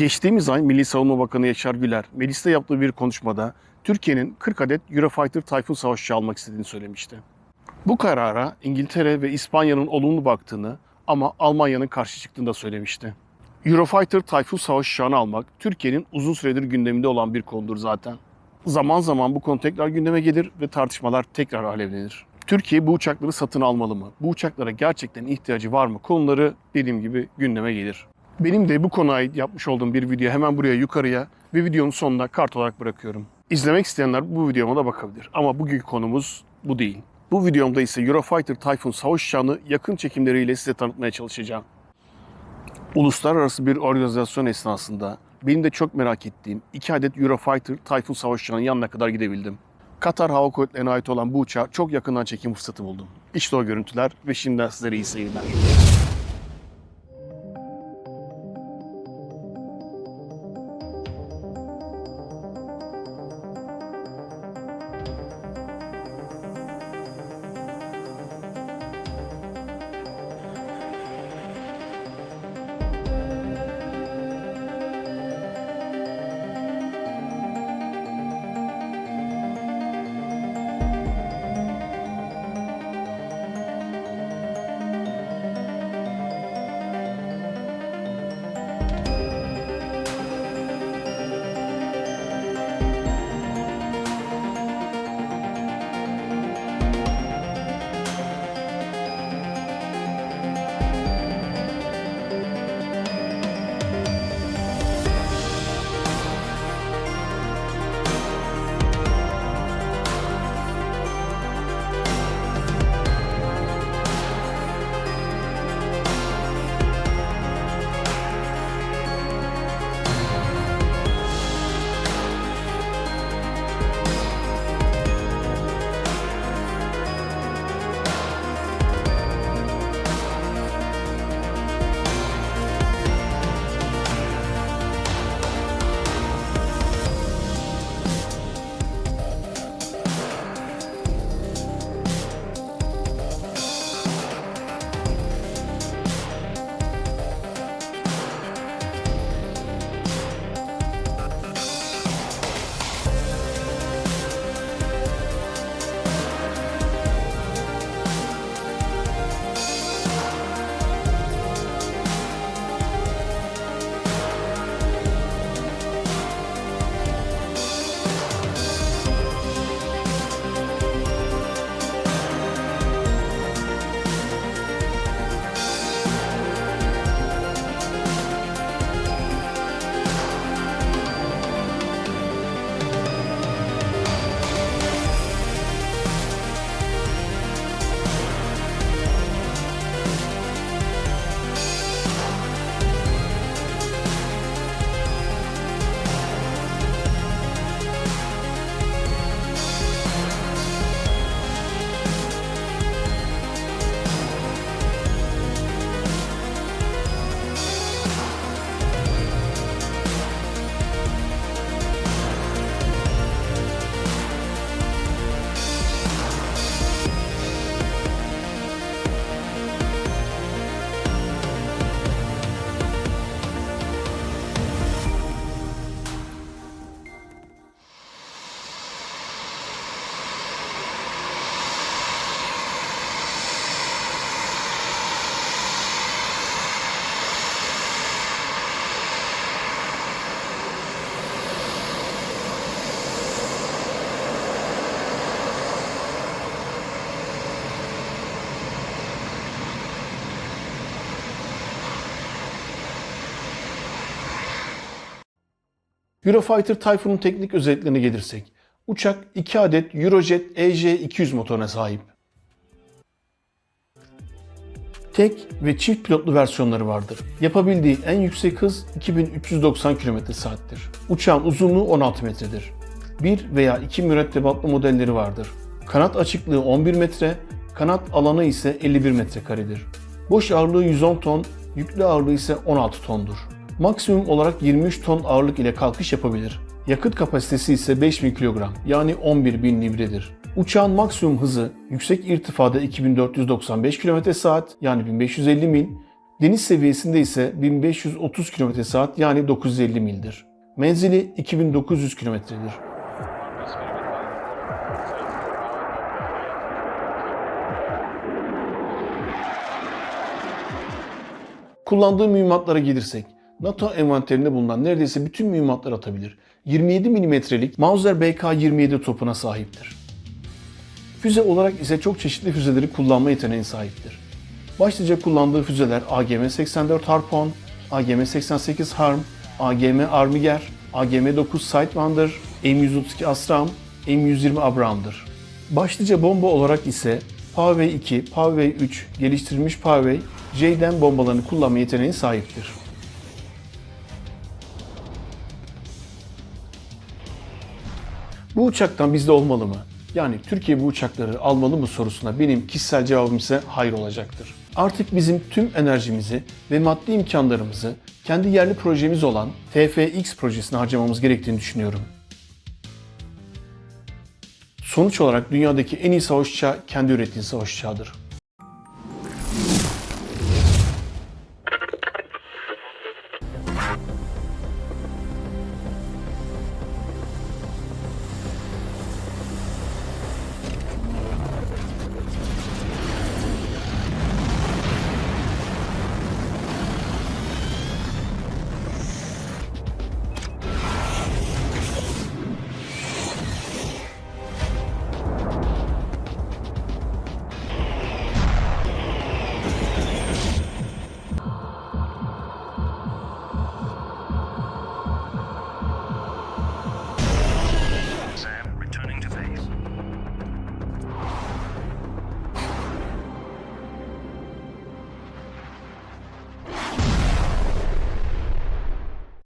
Geçtiğimiz ay Milli Savunma Bakanı Yaşar Güler, mecliste yaptığı bir konuşmada Türkiye'nin 40 adet Eurofighter Typhoon savaşçı almak istediğini söylemişti. Bu karara İngiltere ve İspanya'nın olumlu baktığını ama Almanya'nın karşı çıktığını da söylemişti. Eurofighter Typhoon savaş uçağını almak Türkiye'nin uzun süredir gündeminde olan bir konudur zaten. Zaman zaman bu konu tekrar gündeme gelir ve tartışmalar tekrar alevlenir. Türkiye bu uçakları satın almalı mı? Bu uçaklara gerçekten ihtiyacı var mı? Konuları dediğim gibi gündeme gelir. Benim de bu konuya ait yapmış olduğum bir video hemen buraya yukarıya ve videonun sonuna kart olarak bırakıyorum. İzlemek isteyenler bu videoma da bakabilir. Ama bugünkü konumuz bu değil. Bu videomda ise Eurofighter Typhoon savaş uçağını yakın çekimleriyle size tanıtmaya çalışacağım. Uluslararası bir organizasyon esnasında benim de çok merak ettiğim iki adet Eurofighter Typhoon savaş uçağının yanına kadar gidebildim. Katar Hava Kuvvetleri'ne ait olan bu uçağı çok yakından çekim fırsatı buldum. İşte o görüntüler ve şimdiden sizlere iyi seyirler. Eurofighter Typhoon'un teknik özelliklerine gelirsek, uçak 2 adet Eurojet EJ200 motoruna sahip. Tek ve çift pilotlu versiyonları vardır. Yapabildiği en yüksek hız 2390 km/saattir. Uçağın uzunluğu 16 metredir. Bir veya iki mürettebatlı modelleri vardır. Kanat açıklığı 11 metre, kanat alanı ise 51 metrekaredir. Boş ağırlığı 110 ton, yüklü ağırlığı ise 16 tondur. Maksimum olarak 23 ton ağırlık ile kalkış yapabilir. Yakıt kapasitesi ise 5000 kilogram yani 11.000 livredir. Uçağın maksimum hızı yüksek irtifada 2495 km saat yani 1550 mil Deniz seviyesinde ise 1530 km saat yani 950 mildir. Menzili 2900 kilometredir. Kullandığı mühimmatlara gelirsek, NATO envanterinde bulunan neredeyse bütün mühimmatları atabilir. 27 milimetrelik Mauser BK-27 topuna sahiptir. Füze olarak ise çok çeşitli füzeleri kullanma yeteneğine sahiptir. Başlıca kullandığı füzeler AGM-84 Harpoon, AGM-88 Harm, AGM Armiger, AGM-9 Sidewinder, M132 Astram, M120 Abraham'dır. Başlıca bomba olarak ise Pavey 2, Pavey 3 geliştirilmiş Pavey, J'den bombalarını kullanma yeteneğine sahiptir. Bu uçaktan bizde olmalı mı? Yani Türkiye bu uçakları almalı mı sorusuna benim kişisel cevabım ise hayır olacaktır. Artık bizim tüm enerjimizi ve maddi imkanlarımızı kendi yerli projemiz olan TFX projesine harcamamız gerektiğini düşünüyorum. Sonuç olarak dünyadaki en iyi savaş uçağı kendi ürettiği savaş uçağıdır.